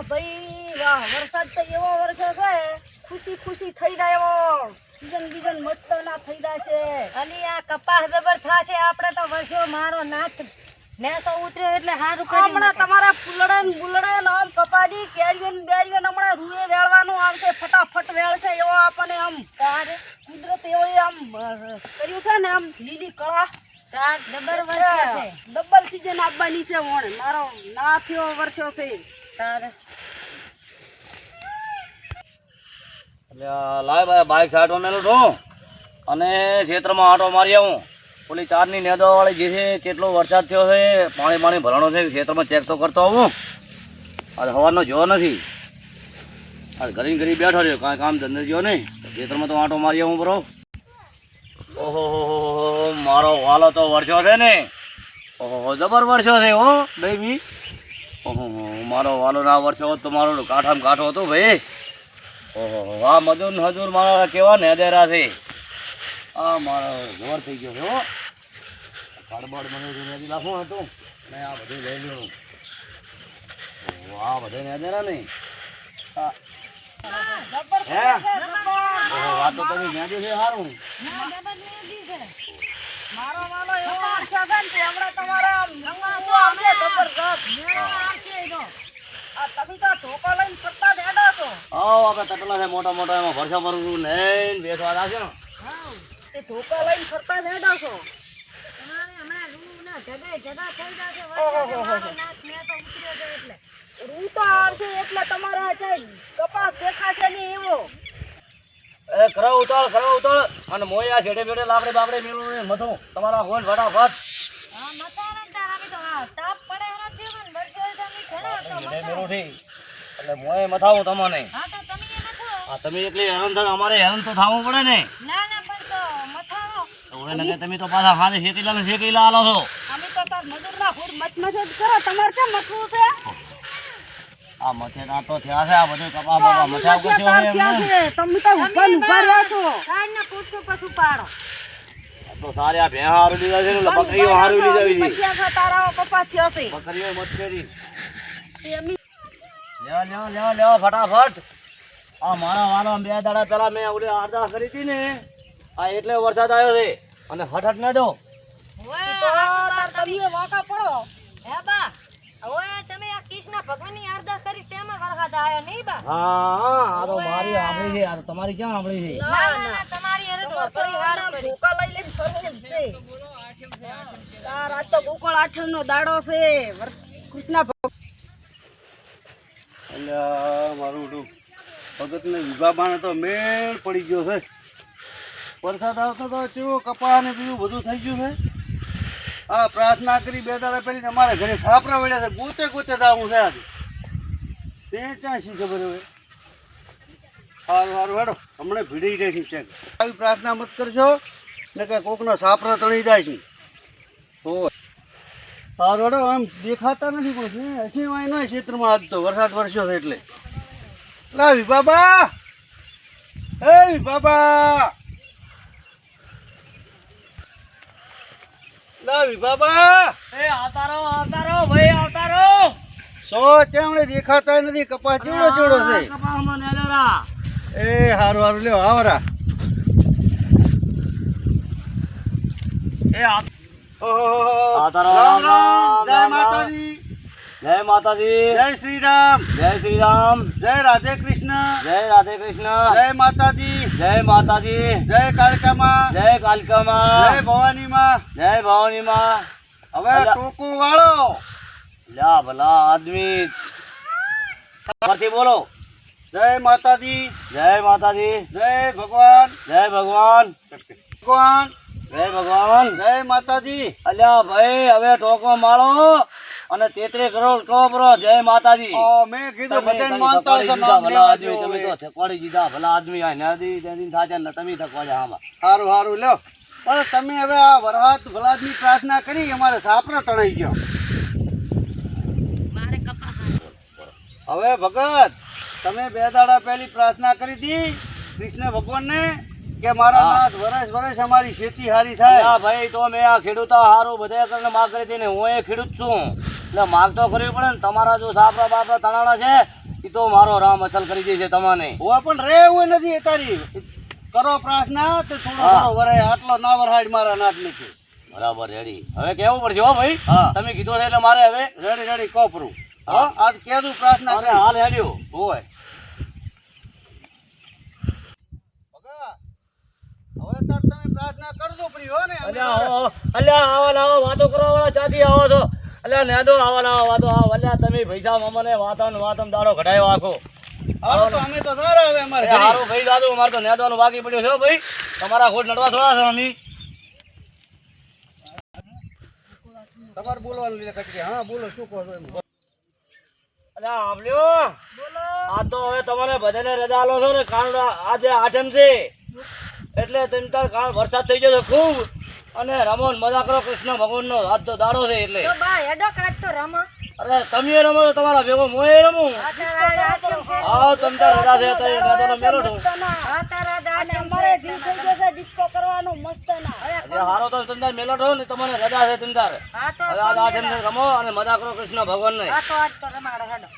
વાહ ભાઈ વાહ વરસાદ તો એવો વરસે છે ખુશી ખુશી થઈ જાય એવો. સીઝન બીજન મસ્ત ના થઈ જાય છે અને આ કપાસ જબર છે આપણે તો વર્ષો મારો નાથ નેસો ઉતર્યો એટલે હારું કરી હમણાં તમારા ફૂલડે ને બુલડે ને આમ કપાડી કેરીઓ ને બેરીઓ ને હમણાં રૂએ વેળવાનું આવશે ફટાફટ વેળશે એવો આપણને આમ તારે કુદરત એવો આમ કર્યું છે ને આમ? લીલી કળા ડબલ જબર છે. ડબલ સીઝન આપવાની છે વણ મારો ના થયો વર્ષો છે તારે લાય બાઇક સાઈડ મેલો છો અને ક્ષેત્રમાં આંટો મારી આવું. પેલી ચારની નેદો વાળી જે છે, કેટલો વરસાદ થયો છે, પાણી પાણી ભરાણો છે, ક્ષેત્રમાં ચેક તો કરતો આવું આજે સવારનો જોવો નથી. આ ઘરી ઘરી બેઠો રહ્યો, કાંઈ કામ ધંધે ગયો નહીં. ક્ષેત્રમાં તો આંટો મારી આવું બરો. ઓહો મારો વાલો તો વરસ્યો છે ને. ઓહો જબર વરસ્યો છે, હો, બેબી. ઓહો મારો વાલો ના વર્ષો હોત તો મારો કાંઠામાં કાંઠો હતો ભાઈ. ઓહો આ મજૂર હજુર મારા કેવા નેદેરા છે. આ મારો ઘોર થઈ ગયો છે હો. કાળબાડ મને તો નેદી હતું. ને આ બધું લઈ લ્યો. આ બધે નેદેરા નહીં. આ- હે? આ તો તમે નેદ્યું છે સારું ના જબર મેદી છે મારો વાલો એવો છે ને કે હમણાં તમારા આવશે જબરદસ્ત મેળો આવશે એનો. આ તમે તો ધોકા લઈને ફરતા હેડા છો. આવો આપણે તટલા છે મોટા મોટા એમાં ભરસા ભરું છું નહીં બેસવા લાગે ને. હાઉ. એ ધોકા લઈને ફરતા હેડા છો. તમારે હમણાં રૂના જગાએ જગા થઈ જશે ઓહો, વર્ષો હો, હો, મારો નાથ નેસો ઉતર્યો છે એટલે. રૂ તો આવશે એટલે તમારા જે કપાસ દેખાશે ને એવો. એ કરો ઉતાળ કરો ઉતાળ. અને મોયા આ છેડે બેડે લાકડે બાકડે મેળવું મથું તમારા હોલ ફટાફટ હા મતાના ને તાર અમે તો હા તાપ પડે એનો જીવન વર્ષો તો અમે મેલું થી એટલે મોય મથાવું તમને. હા તમે એ મથો આ તમે એકલી હેરાન થાય અમારે હેરાન તો થવું પડે ને. ના ના પણ તો મથાવો. તો લગે તમે તો પાછા હાથે શેકીલા ને શેકીલા આલો છો. અમે તો તાર મજૂરના ફૂડ મત મત કરો. તમારે કેમ મથવું છે? આ મથે ના તો થયા છે આ બધું કપા બાપા મથાવ તમે તો પાછું પાડો. આ તો સારે આ ભેં હારું લીધા છે ને બકરીઓ હારું લીધા છે. તારા કપાસ થયો છે. બકરીઓ મત કરી. લેવા લેવા લેવા લેવા ફટાફટ. આ મારા વાળા બે દાડા પહેલા મેં ઓલી અરદાસ કરી હતી ને આ એટલે વરસાદ આવ્યો છે. અને હઠ હઠ ન દો ઓય તો હાસુ તાર બાર તમે વાંકા પડો. હે બા ઓય તમે આ કૃષ્ણ ભગવાનની અરદાસ કરી તેમાં વરસાદ આવ્યો નહીં બા? હા હા આ તો મારી આંબળી છે આ તો તમારી ક્યાં આંબળી છે? ના ના ના તમારી અરે તો વરસાદ હારું કર્યું. ધોકા લઈ ફરવું છે. તાર આજ તો ગોકળ આઠમ નો દાડો છે. કૃષ્ણ ભગવાન એટલે મારું ઓલું ભગતને વિભાબાને તો મેળ પડી ગયો છે. વરસાદ આવતો તો ચેવો કપા ને બીજું બધું થઈ ગયું છે. આ પ્રાર્થના કરી બે દાડા પહેલી અમારા ઘરે સાપરા વળ્યા છે. ગોતે ગોતે દાવું છે આજે. તે ક્યાં શી ખબર હવે. સારું સારું હેડો હમણાં ભીડી જાય છે આવી પ્રાર્થના મત કરશો ને કે કોકનો સાપરા તણી જાય છે. સારું આમ દેખાતા નથી પણ છે. હસી વાય નહીં ક્ષેત્રમાં આજ તો વરસાદ વરસ્યો છે એટલે. લાવી બાબા એ બાબા લાવી બાબા એ આવતારો આવતારો ભાઈ આવતારો સો ચેમણે દેખાતા નથી કપાસ ચેવડો ચેવડો છે? કપાસમાં નેલેરા. એ હારું હારું લ્યો આવરા એ રામ રામ જય. માતાજી. જય માતાજી. જય શ્રી રામ જય શ્રી રામ જય રાધે કૃષ્ણ. જય રાધે કૃષ્ણ. જય માતાજી. જય માતાજી. જય કાલકામાં. જય કાલકામાં. જય ભવાનીમાં. જય ભવાની માં હવે. ટોકું વાળો. લ્યા ભલા આદમી. પરથી બોલો. જય માતાજી. જય માતાજી. જય ભગવાન. જય ભગવાન. ભગવાન. જય ભગવાન. જય માતાજી. અલ્યા ભાઈ હવે ટોકો મારો અને તેત્રી કરોડ ટોપરો જય માતાજી. મેં કીધું તમે- માનતા થકવાડી દીધા ભલા આદમી, દ્યો તમે તો થકવાડી દીધા ભલા આદમી આ નદી નદી થાચે ને તમે થકવાડ્યા આમાં. સારું સારું લ્યો. પણ તમે હવે આ વરહાદ ભલાદની પ્રાર્થના કરી અમારે સાપરા તણાઈ ગયો. હવે ભગત તમે બે દાડા પહેલી પ્રાર્થના કરી હતી કૃષ્ણ ભગવાનને કે મારા નાથ વરસ વરસ અમારી ખેતી હારી થાય. હા ભાઈ તો મેં આ ખેડૂતો હારું બધા કરીને માગ કરી હતી ને હું એ ખેડૂત છું. એટલે માગ તો કરવી પડે ને તમારા જો સાપરા બાપરા તણાણા છે એ તો મારો રામ અસલ કરી દે છે તમને. હું પણ રે એવું નથી એ તારી કરો પ્રાર્થના તો થોડો. થોડો વરાય આટલો ના વરહાડ મારા નાથ નથી બરાબર રેડી હવે કેવું પડશે હો ભાઈ. તમે કીધું છે એટલે મારે હવે રેડી રેડી કોપરું. હા આજ કેદું પ્રાર્થના હાલ હેડ્યો. હોય ભગા, હવે તાર તમે પ્રાર્થના કરજો પ્રી હો ને અમે અલ્યા આવો, આવા. ને વાતો કરવા વાળા ચાથી આવો છો? અલ્યા નેદો આવા ને વાતો આવો. અલ્યા તમે પૈસા મમને વાતન વાતન દાડો ઘટાયો આખો. હાલો તો અમે તો તારા હવે અમારે અરે ભાઈ દાદુ અમારે તો નેદવાનું બાકી પડ્યું છે ભાઈ. તમારા ખોટ નડવા થોડા છો અમે. તમારે બોલવાનું લીધે કચરી. હા બોલો શું કહો છો એમ? અલ્યા આમલ્યો આ તો હવે તમારે બધાને રજા આલો છો ને કારણ આજે આઠમ છે એટલે તેમ તાર કારણ વરસાદ થઈ ગયો છે ખૂબ. અને રમો મજા કરો કૃષ્ણ ભગવાનનો હાથ તો દાડો છે એટલે. તો બા હેડો કાઢ તો રમો. અરે તમે રમો તો તમારા ભેગો મોએ રમું. આવો તમ તાર છે તો એ દાદાનો મેલો છો. મસ્તના. તારા દાદા અમારે જીવ થઈ ગયો છે ડિસ્કો કરવાનું મસ્તના. અરે હારો તો તમ તાર મેલો છો ને તમને રજા છે તમ તાર. આ તો હવે આજ આઠમ રમો અને મજા કરો કૃષ્ણ ભગવાનને. આ તો આજ તો રમાડો હેડો.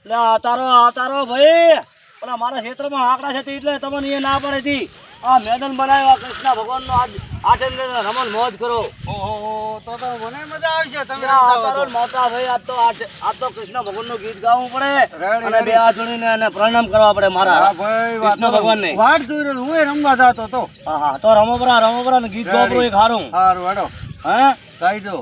એટલે આ તારો આ તારો ભાઈ. પેલા મારા ક્ષેત્રમાં આંકડા છે એટલે તમને એ ના પડે હતી આ મેદાન બનાવ્યા કૃષ્ણ ભગવાનનો આજ આઠમ રમણ મોજ કરો. ઓહો તો તો મને મજા આવશે તમે તારો. ભાઈ આજ તો આજ તો કૃષ્ણ ભગવાનનું ગીત ગાવું પડે. અને બે હાથ જોડીને પ્રણામ કરવા પડે મારા હા ભાઈ કૃષ્ણ ભગવાનને. વાટ જોઈ રહ્યો હું રમવા જાતો તો હા હા તો ગીત ગાવું એક હારું હારું હેડો હે? ગાઈ દો.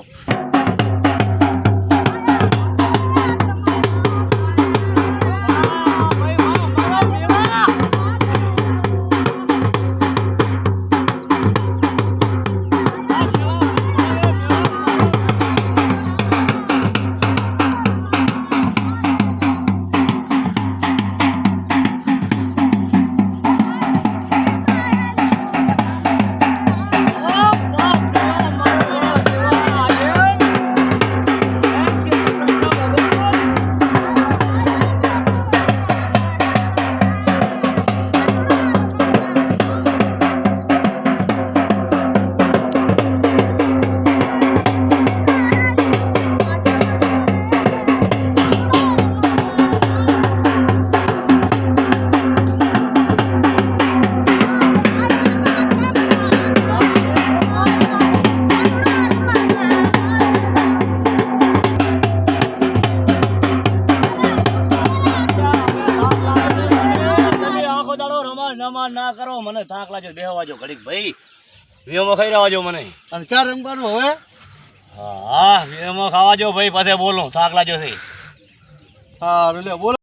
ના કરો મને થાક લાગ્યો બેહવા જો ઘડીક ભાઈ. વેમો ખાઈ રહેવા જો મને. અને ચાર રમવાનું હવે? હા વેમો ખાવા જો ભાઈ પાસે બોલો થાક લાગ્યો છે. હા લે બોલો.